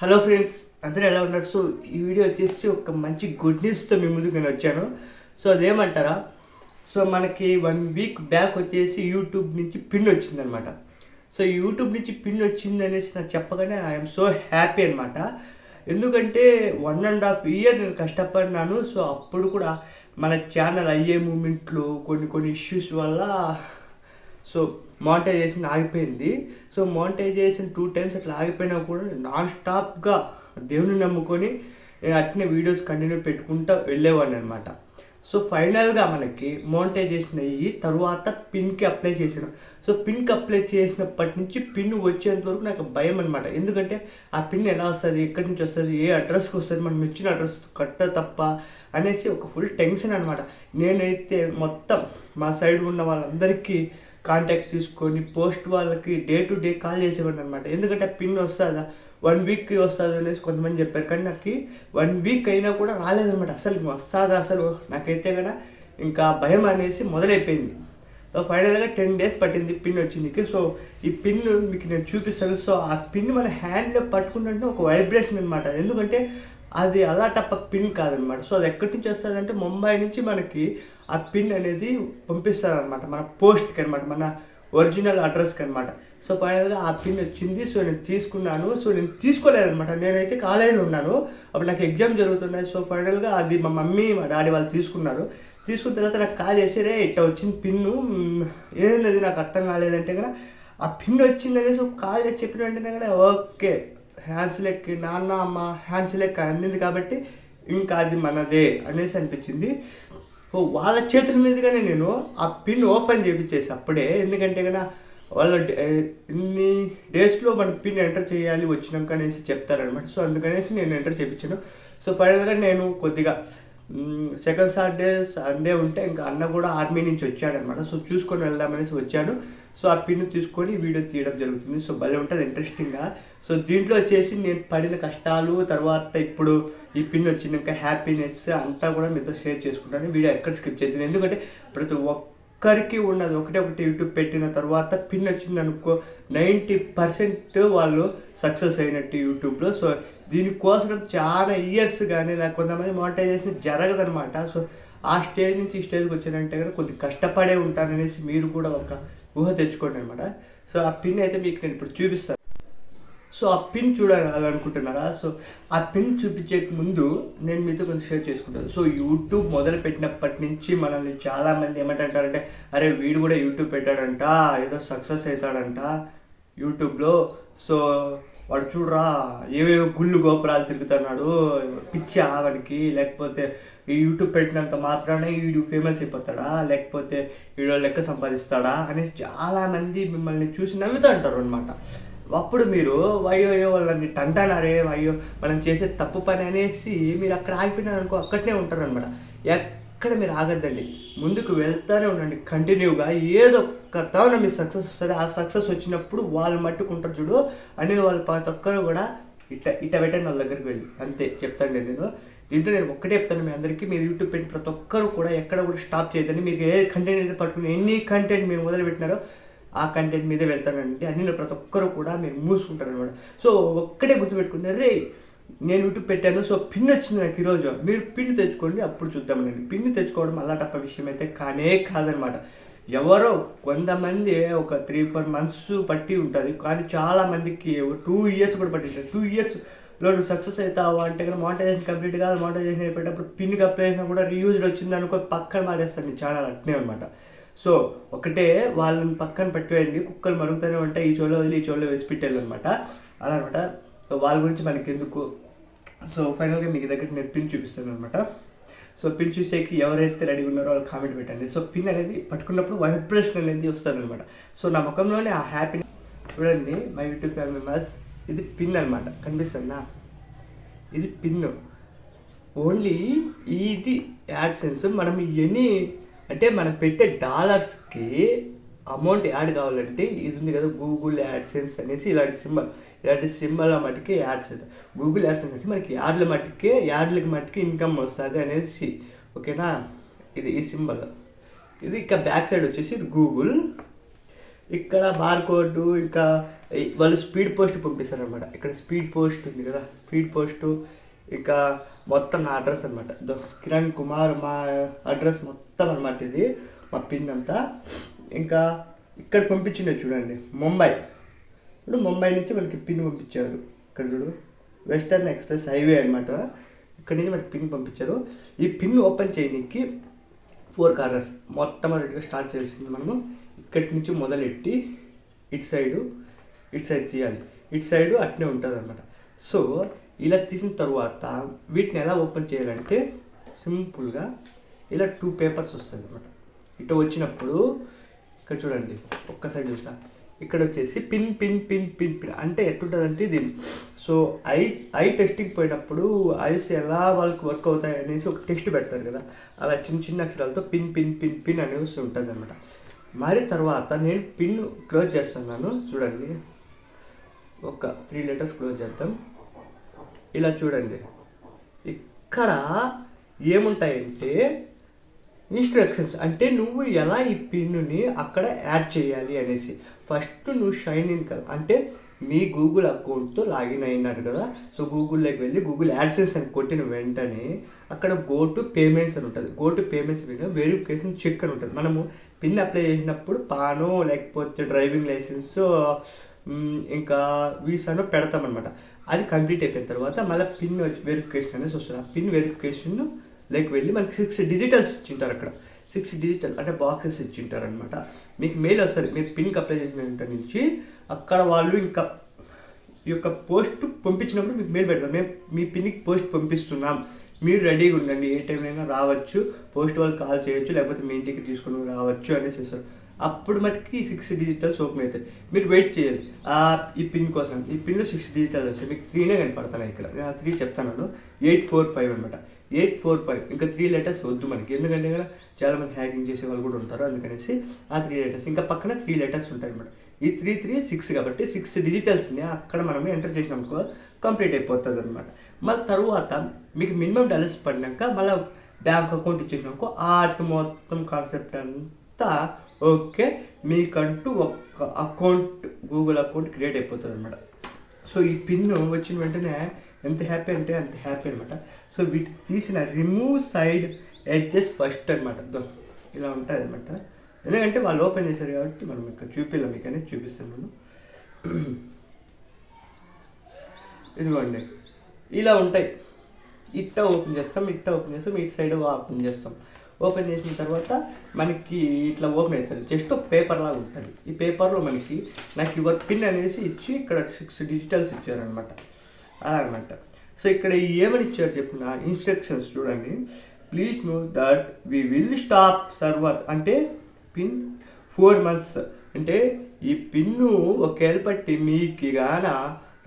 Hello friends అందరూ ఎలా ఉన్నారు? సో ఈ వీడియో వచ్చేసి ఒక మంచి గుడ్ న్యూస్తో మీ ముందుకు నేను వచ్చాను. సో అదేమంటారా? సో మనకి వన్ వీక్ బ్యాక్ వచ్చేసి యూట్యూబ్ నుంచి పిన్ వచ్చిందనమాట సో యూట్యూబ్ నుంచి పిన్ వచ్చింది అనేసి నాకు చెప్పగానే ఐఎమ్ సో హ్యాపీ అనమాట ఎందుకంటే వన్ అండ్ హాఫ్ ఇయర్ నేను కష్టపడినాను. సో అప్పుడు కూడా మన ఛానల్ అయ్యే మూమెంట్లు కొన్ని కొన్ని ఇష్యూస్ వల్ల సో మానిటైజేషన్ ఆగిపోయింది. సో మానిటైజేషన్ టూ టైమ్స్ అట్లా ఆగిపోయినా కూడా నాన్ స్టాప్గా దేవుని నమ్ముకొని నేను అట్నే వీడియోస్ కంటిన్యూ పెట్టుకుంటూ వెళ్ళేవాడిని అనమాట సో ఫైనల్గా మనకి మోనిటైజేషన్ అయ్యి తర్వాత పిన్కి అప్లై చేసాను సో పిన్కి అప్లై చేసినప్పటి నుంచి పిన్ వచ్చేంత వరకు నాకు భయం అనమాట ఎందుకంటే ఆ పిన్ ఎలా వస్తుంది ఎక్కడి నుంచి వస్తుంది ఏ అడ్రస్కి వస్తుంది మనం ఇచ్చిన అడ్రస్ కట్ట తప్ప అనేసి ఒక ఫుల్ టెన్షన్ అనమాట నేనైతే మొత్తం మా సైడ్ ఉన్న వాళ్ళందరికీ కాంటాక్ట్ తీసుకొని పోస్ట్ వాళ్ళకి డే టు డే కాల్ చేసేవాడిని అనమాట ఎందుకంటే పిన్ వస్తుందా? వన్ వీక్కి వస్తుంది అనేసి కొంతమంది చెప్పారు. కానీ నాకు వన్ వీక్ అయినా కూడా రాలేదన్నమాట. అసలు వస్తుందా అసలు? నాకైతే కదా ఇంకా భయం అనేసి మొదలైపోయింది. సో ఫైనల్గా టెన్ డేస్ పట్టింది పిన్ వచ్చింది సో ఈ పిన్ మీకు నేను చూపిస్తాను. సో ఆ పిన్ మన హ్యాండ్లో పట్టుకున్నట్టు ఒక వైబ్రేషన్ అనమాట ఎందుకంటే అది అలా తప్ప పిన్ కాదనమాట. సో అది ఎక్కడి నుంచి వస్తుంది అంటే ముంబై నుంచి మనకి ఆ పిన్ అనేది పంపిస్తారనమాట. మన పోస్ట్కి అనమాట మన ఒరిజినల్ అడ్రస్కి అనమాట. సో ఫైనల్గా ఆ పిన్ వచ్చింది. సో నేను తీసుకున్నాను. సో నేను తీసుకోలేదనమాట. నేనైతే కాలేజీలో ఉన్నాను. అప్పుడు నాకు ఎగ్జామ్ జరుగుతున్నాయి. సో ఫైనల్గా అది మా మమ్మీ మా డాడీ వాళ్ళు తీసుకున్నారు. తీసుకున్న తర్వాత నాకు కాల్ చేసి రే ఇట్లా వచ్చింది పిన్ను. మ్, ఏం లేదు నాకు అర్థం కాలేదంటే కదా ఆ పిన్ వచ్చిందనేసి కాల్ చేసి చెప్పిన వెంటనే కూడా ఓకే హ్యాండ్స్ లెక్కి నాన్న అమ్మ హ్యాండ్స్ లెక్క అందింది కాబట్టి ఇంకా అది మనదే అనేసి అనిపించింది. ఓ వాళ్ళ చేతుల మీదుగానే నేను ఆ పిన్ ఓపెన్ చేయించేసి అప్పుడే ఎందుకంటే కదా వాళ్ళ ఇన్ని డేస్లో మన పిన్ ఎంటర్ చేయాలి వచ్చినాక అనేసి చెప్తారనమాట సో అందుకనేసి నేను ఎంటర్ చేయించాను సో ఫైనల్గా నేను కొద్దిగా సెకండ్ సాటర్డే సండే ఉంటే ఇంకా అన్న కూడా ఆర్మీ నుంచి వచ్చాడనమాట. సో చూసుకొని వెళ్దామనేసి వచ్చాడు. సో ఆ పిన్ తీసుకొని వీడియో తీయడం జరుగుతుంది. సో భలే ఉంటుంది ఇంట్రెస్టింగ్గా సో దీంట్లో వచ్చేసి నేను పడిన కష్టాలు తర్వాత ఇప్పుడు ఈ పిన్ వచ్చినాక హ్యాపీనెస్ అంతా కూడా మీతో షేర్ చేసుకుంటాను. వీడియో ఎక్కడ స్కిప్ చేద్దాను ఎందుకంటే ప్రతి ఒక్కరికి ఉన్నది ఒకటే ఒకటి యూట్యూబ్ పెట్టిన తర్వాత పిన్ వచ్చింది అనుకో నైంటీ పర్సెంట్ వాళ్ళు సక్సెస్ అయినట్టు యూట్యూబ్లో. సో దీనికోసం చాలా ఇయర్స్ కానీ నాకు కొంతమంది మానిటైజేషన్ జరగదనమాట సో ఆ స్టేజ్ నుంచి ఈ స్టేజ్కి వచ్చారంటే కనుక కొద్దిగా కష్టపడే ఉంటాననేసి మీరు కూడా ఒక ఊహ తెచ్చుకోండి అనమాట సో ఆ పిన్ అయితే మీకు నేను ఇప్పుడు చూపిస్తాను. సో ఆ పిన్ చూడాలనుకుంటున్నారా? సో ఆ పిన్ చూపించే ముందు నేను మీతో కొంచెం షేర్ చేసుకుంటాను. సో యూట్యూబ్ మొదలు పెట్టినప్పటి నుంచి మనల్ని చాలామంది ఏమంటారంటే అరే వీడు కూడా యూట్యూబ్ పెట్టాడంట ఏదో సక్సెస్ అవుతాడంట యూట్యూబ్లో. సో వాడు చూడరా ఏవేవో గుళ్ళు గోపురాలు తిరుగుతున్నాడు పిచ్చి ఆవనికి లేకపోతే ఈ యూట్యూబ్ పెట్టినంత మాత్రానే వీడు ఫేమస్ అయిపోతాడా? లేకపోతే వీడు లెక్క సంపాదిస్తాడా? అనేసి చాలామంది మిమ్మల్ని చూసి నవ్వుతూ అంటారు అనమాట అప్పుడు మీరు అయ్యో అయ్యో వాళ్ళని టంటానారే అయ్యో మనం చేసే తప్పు పని అనేసి మీరు అక్కడ ఆగిపోయినారు అనుకో అక్కడనే ఉంటారు అనమాట ఎక్కడ మీరు ఆగద్దండి. ముందుకు వెళ్తానే ఉండండి. కంటిన్యూగా ఏదో ఒక్క తవన మీ సక్సెస్ వస్తుంది. ఆ సక్సెస్ వచ్చినప్పుడు వాళ్ళు మట్టుకుంటారు చూడు. అని వాళ్ళు ప్రతి ఒక్కరు కూడా ఇట్ట ఇట్ట పెట్టండి వాళ్ళ దగ్గరికి వెళ్ళి. అంతే చెప్తాండి నేను దీంట్లో నేను ఒక్కటే చెప్తాను మీ అందరికీ. మీరు యూట్యూబ్ పెట్టిన ప్రతి ఒక్కరు కూడా ఎక్కడ కూడా స్టాప్ చేయదండి మీకు ఏ కంటెంట్ అయితే పట్టుకుని ఎన్ని కంటెంట్ మీరు మొదలు పెట్టినారో ఆ కంటెంట్ మీదే వెళ్తానంటే అన్ని ప్రతి ఒక్కరు కూడా మీరు మూసుకుంటారు అనమాట సో ఒక్కటే గుర్తుపెట్టుకుంటే రే నేను యూట్యూబ్ పెట్టాను సో పిన్ వచ్చింది నాకు ఈరోజు. మీరు పిన్ తెచ్చుకోండి అప్పుడు చూద్దామనండి. పిన్ తెచ్చుకోవడం అలా తప్ప విషయం అయితే కానే కాదనమాట ఎవరో కొంతమంది ఒక త్రీ ఫోర్ మంత్స్ పట్టి ఉంటుంది. కానీ చాలా మందికి టూ ఇయర్స్ కూడా పట్టింటారు టూ ఇయర్స్లో నువ్వు సక్సెస్ అవుతావు అంటే కదా మోటైజేషన్ కంప్లీట్ కాదు మోటైజేషన్ అయిపోయేటప్పుడు పిన్కి అప్లై చేసినా కూడా రీయూజ్డ్ వచ్చింది అనుకో పక్కన మారేస్తాను నీ ఛానల్ అట్నే అనమాట సో ఒకటే వాళ్ళని పక్కన పెట్టేయండి కుక్కలు మరుగుతూనే ఉంటాయి ఈ చోలో వదిలి ఈ చోలో వేసి పెట్టేయాలన్నమాట. అలా అనమాట వాళ్ళ గురించి మనకి ఎందుకు సో ఫైనల్గా మీకు దగ్గర నేను పిన్ చూపిస్తాను అనమాట సో పిన్ చూసేకి ఎవరైతే రెడీ ఉన్నారో వాళ్ళు కామెంట్ పెట్టండి. సో పిన్ అనేది పట్టుకున్నప్పుడు వైబ్రేషన్ అనేది వస్తుంది అనమాట సో నా ముఖంలోనే ఆ హ్యాపీ చూడండి మై యూట్యూబ్ ఫ్యామిలీ మెంబర్స్ ఇది పిన్ అనమాట కనిపిస్తుందా? ఇది పిన్ ఓన్లీ ఇది యాడ్సెన్స్. మనం ఎనీ అంటే మనం పెట్టే డాలర్స్కి అమౌంట్ యాడ్ కావాలంటే ఇది ఉంది కదా గూగుల్ యాడ్సెన్స్ అనేసి ఇలాంటి సింబల్. ఇలాంటి సింబల్ మట్టుకి యాడ్స్ గూగుల్ యాడ్సెన్స్ అంటే మనకి యాడ్ల మట్టుకే యాడ్లకి మట్టుకి ఇన్కమ్ వస్తుంది అనేసి. ఓకేనా? ఇది ఈ సింబల్. ఇది ఇంకా బ్యాక్ సైడ్ వచ్చేసి ఇది గూగుల్. ఇక్కడ బార్ కోడ్ ఇంకా వాళ్ళు స్పీడ్ పోస్ట్ పంపిస్తారు అనమాట ఇక్కడ స్పీడ్ పోస్ట్ ఉంది కదా. స్పీడ్ పోస్ట్ ఇంకా మొత్తం నా అడ్రస్ అనమాట కిరణ్ కుమార్ మా అడ్రస్ మొత్తం అనమాట ఇది మా పిన్ అంతా. ఇంకా ఇక్కడ పంపించిండే చూడండి ముంబై. ఇప్పుడు ముంబై నుంచి మనకి పిన్ పంపించారు. ఇక్కడ చూడు వెస్టర్న్ ఎక్స్ప్రెస్ హైవే అనమాట ఇక్కడ నుంచి మనకి పిన్ పంపించారు. ఈ పిన్ ఓపెన్ చేయడానికి ఫోర్ కార్నర్స్ మొట్టమొదటిగా స్టార్ట్ చేసింది మనము. ఇక్కడి నుంచి మొదలెట్టి ఇటు సైడు ఇటు సైడ్ తీయాలి ఇటు సైడు అట్నే ఉంటుంది అనమాట సో ఇలా తీసిన తర్వాత వీటిని ఎలా ఓపెన్ చేయాలంటే సింపుల్గా ఇలా టూ పేపర్స్ వస్తుంది అనమాట ఇటు వచ్చినప్పుడు ఇక్కడ చూడండి ఒక్కసారి చూసా ఇక్కడ వచ్చేసి pin pin pin pin pin. అంటే ఎట్టుంటుందంటే ఇది. సో ఐ ఐ టెస్టింగ్ పోయినప్పుడు ఐస్ ఎలా వాళ్ళకి వర్క్ అవుతాయి అనేసి ఒక టెస్ట్ పెడతారు కదా. అలా చిన్న చిన్న అక్షరాలతో పిన్ పిన్ పిన్ పిన్ అనేసి ఉంటుంది అనమాట మరి తర్వాత నేను పిన్ క్లోజ్ చేస్తున్నాను. చూడండి. ఒక త్రీ లెటర్స్ క్లోజ్ చేద్దాం. ఇలా చూడండి. ఇక్కడ ఏముంటాయంటే ఇన్స్ట్రక్షన్స్ అంటే నువ్వు ఎలా ఈ పిన్నుని అక్కడ యాడ్ చేయాలి అనేసి. ఫస్ట్ నువ్వు షైన్ ఇన్ కదా అంటే మీ గూగుల్ అకౌంట్తో లాగిన్ అయినారు కదా. సో గూగుల్లోకి వెళ్ళి గూగుల్ యాడ్సెన్స్ అని కొట్టిన వెంటనే అక్కడ గో టు పేమెంట్స్ అని ఉంటుంది. గో టు పేమెంట్స్ మీద వెరిఫికేషన్ చెక్ అని ఉంటుంది. మనము పిన్ అప్లై చేసినప్పుడు పానో లేకపోతే డ్రైవింగ్ లైసెన్స్ ఇంకా వీసాను పెడతామన్నమాట. అది కంప్లీట్ అయిపోయిన తర్వాత మళ్ళీ పిన్ వెరిఫికేషన్ అనేసి వస్తుంది. ఆ పిన్ వెరిఫికేషన్ లైక్ వెళ్ళి మనకి సిక్స్ డిజిటల్స్ ఇచ్చింటారు అక్కడ. సిక్స్ డిజిటల్ అంటే బాక్సెస్ ఇచ్చింటారు అనమాట మీకు మెయిల్ వస్తుంది. మీరు పిన్కి అప్లై చేసిన నుంచి అక్కడ వాళ్ళు ఇంకా ఈ యొక్క పోస్ట్ పంపించినప్పుడు మీకు మెయిల్ పెడతాం మేము మీ పిన్కి పోస్ట్ పంపిస్తున్నాం. మీరు రెడీగా ఉండండి. ఏ టైం అయినా రావచ్చు. పోస్ట్ వాళ్ళు కాల్ చేయొచ్చు. లేకపోతే మీ ఇంటికి తీసుకుని రావచ్చు అనేసి ఇస్తారు అప్పుడు మటుకి సిక్స్ డిజిటల్స్ ఓపెన్ అవుతాయి. మీరు వెయిట్ చేయాలి. ఆ ఈ పిన్ కోసం. ఈ పిన్లో సిక్స్ డిజిటల్స్ వస్తాయి. మీకు త్రీనే కనపడతాయి ఇక్కడ. నేను త్రీ చెప్తాను ఎయిట్ ఫోర్ ఫైవ్ అనమాట ఎయిట్ ఫోర్ ఫైవ్ ఇంకా త్రీ లెటర్స్ వద్దు మనకి. ఎందుకంటే కదా చాలా మంది హ్యాకింగ్ చేసే వాళ్ళు కూడా ఉంటారు. అందుకనేసి ఆ త్రీ లెటర్స్ ఇంకా పక్కన త్రీ లెటర్స్ ఉంటాయి అనమాట ఈ త్రీ త్రీ సిక్స్ కాబట్టి సిక్స్ డిజిటల్స్ని అక్కడ మనం ఎంటర్ చేసినామనుకో కంప్లీట్ అయిపోతుంది అనమాట మళ్ళీ తర్వాత మీకు మినిమం బ్యాలెన్స్ పడినాక మళ్ళీ బ్యాంక్ అకౌంట్ ఇచ్చేసినాకో ఆ మొత్తం కాన్సెప్ట్ అంతా ఓకే మీకంటూ ఒక అకౌంట్ గూగుల్ అకౌంట్ క్రియేట్ అయిపోతుంది అనమాట సో ఈ పిన్ వచ్చిన వెంటనే ఎంత హ్యాపీ అంటే అంత హ్యాపీ అనమాట సో వీటి తీసిన రిమూవ్ సైడ్ ఎడ్జెస్ ఫస్ట్ అనమాట ఇలా ఉంటుంది అనమాట ఎందుకంటే వాళ్ళు ఓపెన్ చేశారు కాబట్టి మనం ఇక్కడ చూపిల్లం మీకు అనేది చూపిస్తాను మనం ఇదిగోండి. ఇలా ఉంటాయి. ఇట్ట ఓపెన్ చేస్తాం ఇట్ట ఓపెన్ చేస్తాం ఇటు సైడ్ ఓపెన్ చేస్తాం. ఓపెన్ చేసిన తర్వాత మనకి ఇట్లా ఓపెన్ అవుతుంది. జస్ట్ పేపర్ లాగా ఉంటుంది. ఈ పేపర్లో మనకి నాకు యువర్ పిన్ అనేసి ఇచ్చి ఇక్కడ సిక్స్ డిజిటల్స్ ఇచ్చారనమాట అలా అనమాట సో ఇక్కడ ఏమని ఇచ్చారు చెప్పిన ఇన్స్ట్రక్షన్స్ చూడండి. Please know that we will stop server అంటే పిన్ ఫోర్ మంత్స్ అంటే ఈ పిన్ను ఒకేళ్ళ పట్టి మీకు గాన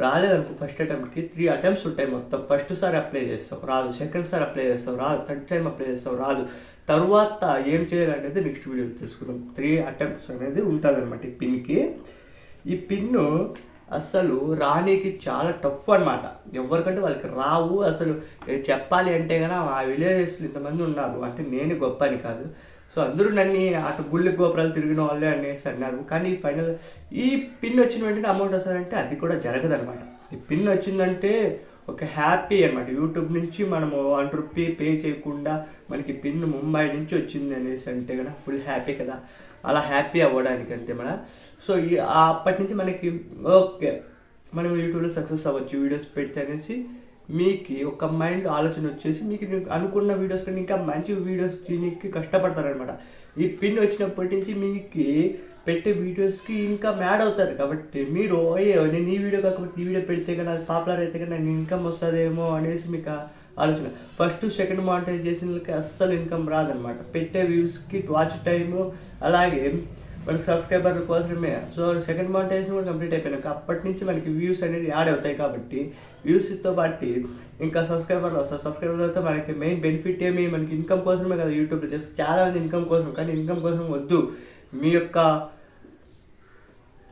రాలేదనుకో ఫస్ట్ అటెంప్ట్కి త్రీ అటెంప్ట్స్ ఉంటాయి మొత్తం. ఫస్ట్ సారి అప్లై చేస్తావు రాదు. సెకండ్ సారి అప్లై చేస్తావు రాదు. థర్డ్ టైం అప్లై చేస్తావు రాదు. తర్వాత ఏం చేయాలనేది నెక్స్ట్ వీడియోలో తెలుసుకుందాం. త్రీ అటెంప్ట్స్ అనేది ఉంటుంది అనమాట ఈ పిన్కి ఈ పిన్ను అసలు రానీకి చాలా టఫ్ అనమాట ఎవరికంటే వాళ్ళకి రావు అసలు చెప్పాలి అంటే కనుక ఆ విలేజెస్లో ఇంతమంది ఉన్నారు. అంటే నేను గొప్ప అని కాదు. సో అందరూ నన్ను అటు గుళ్ళు గోపురాలు తిరిగిన వాళ్ళే అనేసి అన్నారు. కానీ ఫైనల్ ఈ పిన్ వచ్చిన వెంటనే అమౌంట్ వస్తుందంటే అది కూడా జరగదనమాట ఈ పిన్ వచ్చిందంటే ఒక హ్యాపీ అనమాట యూట్యూబ్ నుంచి మనము వన్ రూపీ పే చేయకుండా మనకి పిన్ ముంబై నుంచి వచ్చింది అనేసి అంటే కదా ఫుల్ హ్యాపీ కదా. అలా హ్యాపీ అవ్వడానికి అంతే మన. సో అప్పటి నుంచి మనకి ఓకే. మనం యూట్యూబ్లో సక్సెస్ అవ్వచ్చు వీడియోస్ పెడితే అనేసి మీకు ఒక మైండ్ ఆలోచన వచ్చేసి మీకు అనుకున్న వీడియోస్ కంటే ఇంకా మంచి వీడియోస్ తీయడానికి కష్టపడతారనమాట ఈ పిన్ వచ్చినప్పటి నుంచి మీకు పెట్టే వీడియోస్కి ఇంకా మ్యాడ్ అవుతారు. కాబట్టి మీరు అయ్యో నేను ఈ వీడియో కాకపోతే ఈ వీడియో పెడితే కానీ అది పాపులర్ అయితే కానీ నాకు ఇన్కమ్ వస్తుందేమో అనేసి మీకు ఆలోచన. ఫస్ట్ సెకండ్ మానిటైజ్ చేసిన వాళ్ళకి అస్సలు ఇన్కమ్ రాదనమాట పెట్టే వ్యూస్కి వాచ్ టైము అలాగే మనకి సబ్స్క్రైబర్ కోసమే సో సెకండ్ మానిటైజేషన్ కూడా కంప్లీట్ అయిపోయినాక అప్పటి నుంచి మనకి వ్యూస్ అనేది యాడ్ అవుతాయి కాబట్టి వ్యూస్తో బట్టి ఇంకా సబ్స్క్రైబర్లు వస్తారు సబ్స్క్రైబర్ వస్తే మనకి మెయిన్ బెనిఫిట్ ఏమి? మనకి ఇన్కమ్ కోసమే కదా యూట్యూబ్ జస్ట్ చాలా మంది ఇన్కమ్ కోసం కానీ ఇన్కమ్ కోసం వద్దు. మీ యొక్క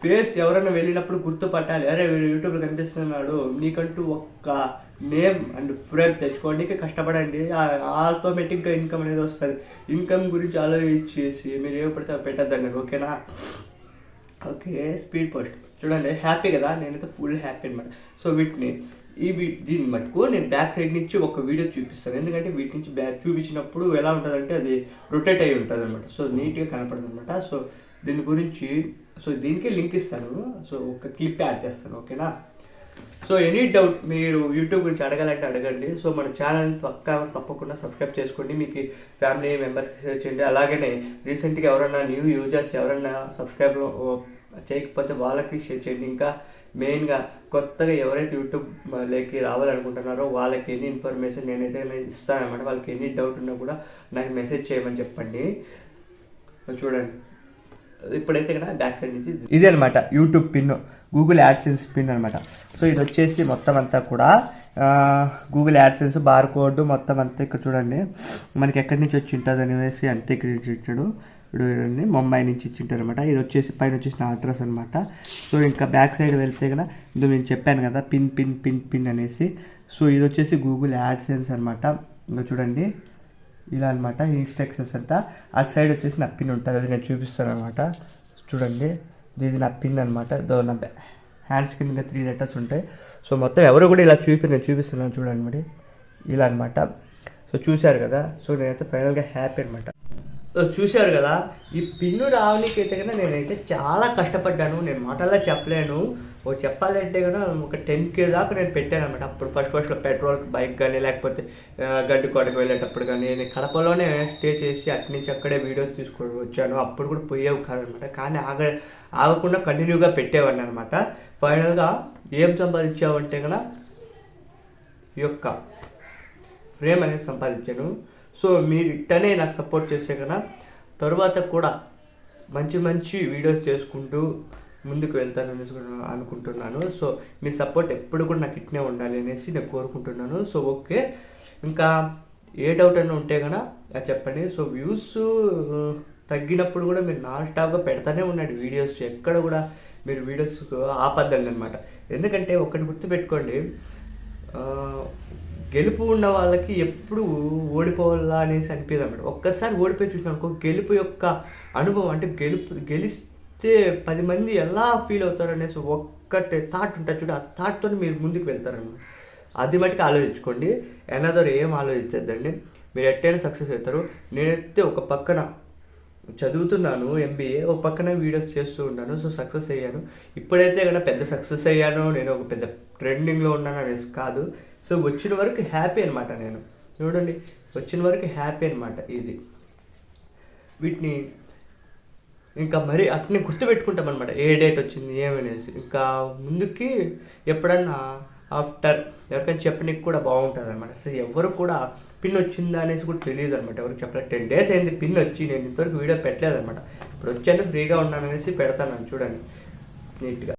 ఫేస్ ఎవరైనా వెళ్ళినప్పుడు గుర్తుపట్టాలి. అరే వీడు యూట్యూబ్లో కనిపిస్తున్నాడు. నీకంటూ ఒక్క నేమ్ అండ్ ఫ్రేమ్ తెచ్చుకోవడానికి కష్టపడండి. ఆటోమేటిక్గా ఇన్కమ్ అనేది వస్తుంది. ఇన్కమ్ గురించి ఆలోచించేసి మీరు ఏ పడితే పెట్టద్దండి ఓకేనా ఓకే స్పీడ్ పోస్ట్ చూడండి హ్యాపీ కదా? నేనైతే ఫుల్ హ్యాపీ అనమాట సో వీటిని ఈ వీ- దీన్ని మటుకు నేను బ్యాక్ సైడ్ నుంచి ఒక వీడియో చూపిస్తాను. ఎందుకంటే వీటి నుంచి బ్యాక్ చూపించినప్పుడు ఎలా ఉంటుందంటే అది రొటేట్ అయి ఉంటుంది అనమాట సో నీట్గా కనపడుతుంది అనమాట సో దీని గురించి సో దీనికి లింక్ ఇస్తాను. సో ఒక క్లిప్ యాడ్ చేస్తాను ఓకేనా సో ఎనీ డౌట్ మీరు యూట్యూబ్ గురించి అడగాలంటే అడగండి. సో మన ఛానల్ పక్కా తప్పకుండా సబ్స్క్రైబ్ చేసుకోండి. మీకు ఫ్యామిలీ మెంబర్స్కి షేర్ చేయండి. అలాగనే రీసెంట్గా ఎవరైనా న్యూ యూజర్స్ ఎవరైనా సబ్స్క్రైబ్ చేయకపోతే వాళ్ళకి షేర్ చేయండి. ఇంకా మెయిన్గా కొత్తగా ఎవరైతే యూట్యూబ్ లేకి రావాలనుకుంటున్నారో వాళ్ళకి ఎన్ని ఇన్ఫర్మేషన్ నేనైతే ఇస్తానమాట వాళ్ళకి ఎన్ని డౌట్ ఉన్నా కూడా నాకు మెసేజ్ చేయమని చెప్పండి. చూడండి. ఇప్పుడైతే ఇక్కడ బ్యాక్ సైడ్ నుంచి ఇది. అనమాట YouTube pin Google AdSense pin అనమాట. సో ఇది వచ్చేసి మొత్తం అంతా కూడా గూగుల్ యాడ్సెన్స్ బార్ కోడ్ మొత్తం అంతా ఇక్కడ చూడండి. మనకి ఎక్కడి నుంచి వచ్చి ఉంటుంది అనేసి అంతే ఇక్కడ నుంచి ఇచ్చాడు ఇప్పుడు చూడండి ముంబై నుంచి ఇచ్చింటారు అనమాట. ఇది వచ్చేసి పైన వచ్చేసిన అడ్రస్ అనమాట. సో ఇంకా బ్యాక్ సైడ్ వెళ్తే కదా ఇందులో నేను చెప్పాను కదా పిన్ పిన్ పిన్ పిన్ అనేసి. సో ఇది వచ్చేసి గూగుల్ యాడ్సెన్స్ అనమాట. ఇంకా చూడండి. ఇలా అనమాట ఇన్స్ట్రక్షన్స్ అంతా. అటు సైడ్ వచ్చేసి నా పిన్ ఉంటుంది అది నేను చూపిస్తాను అనమాట చూడండి ఇది నా పిన్ అనమాట నా హ్యాండ్స్ కింద త్రీ లెటర్స్ ఉంటాయి. సో మొత్తం ఎవరు కూడా ఇలా చూపి నేను చూపిస్తున్నాను చూడండి మరి. ఇలా అనమాట సో చూశారు కదా సో నేనైతే ఫైనల్గా హ్యాపీ అనమాట సో చూశారు కదా ఈ పిన్ను రావడానికి అయితే కన్నా నేనైతే చాలా కష్టపడ్డాను నేను మాటల్లో చెప్పలేను. ఓ చెప్పాలంటే కూడా ఒక టెన్ కే దాకా నేను పెట్టాను అనమాట అప్పుడు ఫస్ట్ ఫస్ట్లో పెట్రోల్ బైక్ కానీ లేకపోతే ఆ, గడ్డికోటకు వెళ్ళేటప్పుడు కానీ నేను కడపలోనే స్టే చేసి అటు నుంచి అక్కడే వీడియోస్ తీసుకొని వచ్చాను. అప్పుడు కూడా పోయేవి కాదనమాట కానీ ఆగ ఆగకుండా కంటిన్యూగా పెట్టేవాడిని అనమాట ఫైనల్గా ఏం సంపాదించావంటే కదా ఈ యొక్క ఫ్రేమ్ అనేది సంపాదించాను. సో మీరు ఇట్టనే నాకు సపోర్ట్ చేస్తే కదా తరువాత కూడా మంచి మంచి వీడియోస్ చేసుకుంటూ ముందుకు వెళ్తాను అనేసి కూడా అనుకుంటున్నాను. సో మీ సపోర్ట్ ఎప్పుడు కూడా నాకు ఇట్నే ఉండాలి అనేసి నేను కోరుకుంటున్నాను. So okay. ఇంకా ఏ డౌట్ అయినా ఉంటే కదా అది చెప్పండి. సో వ్యూస్ తగ్గినప్పుడు కూడా మీరు నాన్ స్టాప్గా పెడతానే ఉన్నాడు వీడియోస్. ఎక్కడ కూడా మీరు వీడియోస్ ఆపద్దండి అనమాట ఎందుకంటే ఒకటి గుర్తుపెట్టుకోండి గెలుపు ఉన్న వాళ్ళకి ఎప్పుడు ఓడిపోవాలా అనేసి అనిపించదు అనమాట ఒక్కసారి ఓడిపోయి చూసినానుకో గెలుపు యొక్క అనుభవం అంటే గెలుపు గెలిస్తే పది మంది ఎలా ఫీల్ అవుతారు అనేసి ఒక్కటే థాట్ ఉంటుంది చూడు ఆ థాట్తో మీరు ముందుకు వెళ్తారన్నమాట. అది మటుకు ఆలోచించుకోండి. ఎనదర్ ఏం ఆలోచించద్దండి. మీరు ఎట్టైనా సక్సెస్ అవుతారు. నేనైతే ఒక పక్కన చదువుతున్నాను ఎంబీఏ ఒక పక్కన వీడియోస్ చేస్తూ ఉన్నాను సో సక్సెస్ అయ్యాను. ఇప్పుడైతే కన్నా పెద్ద సక్సెస్ అయ్యాను నేను ఒక పెద్ద ట్రెండింగ్లో ఉన్నాను అనేసి కాదు. సో వచ్చిన వరకు హ్యాపీ అనమాట నేను. చూడండి వచ్చిన వరకు హ్యాపీ అనమాట ఇది. వీటిని ఇంకా మరి అట్నే గుర్తుపెట్టుకుంటాం అనమాట ఏ డేట్ వచ్చింది ఏమనేసి. ఇంకా ముందుకి ఎప్పుడన్నా ఆఫ్టర్ ఎవరికైనా చెప్పనీకి కూడా బాగుంటుంది అనమాట సో ఎవరు కూడా పిన్ వచ్చిందా అనేసి కూడా తెలియదు అనమాట ఎవరికి చెప్పలేదు టెన్ డేస్ అయింది పిన్ వచ్చి నేను ఇంతవరకు వీడియో పెట్టలేదు అనమాట ఇప్పుడు వచ్చాను ఫ్రీగా ఉన్నాను అనేసి పెడతాను. చూడండి. నీట్గా.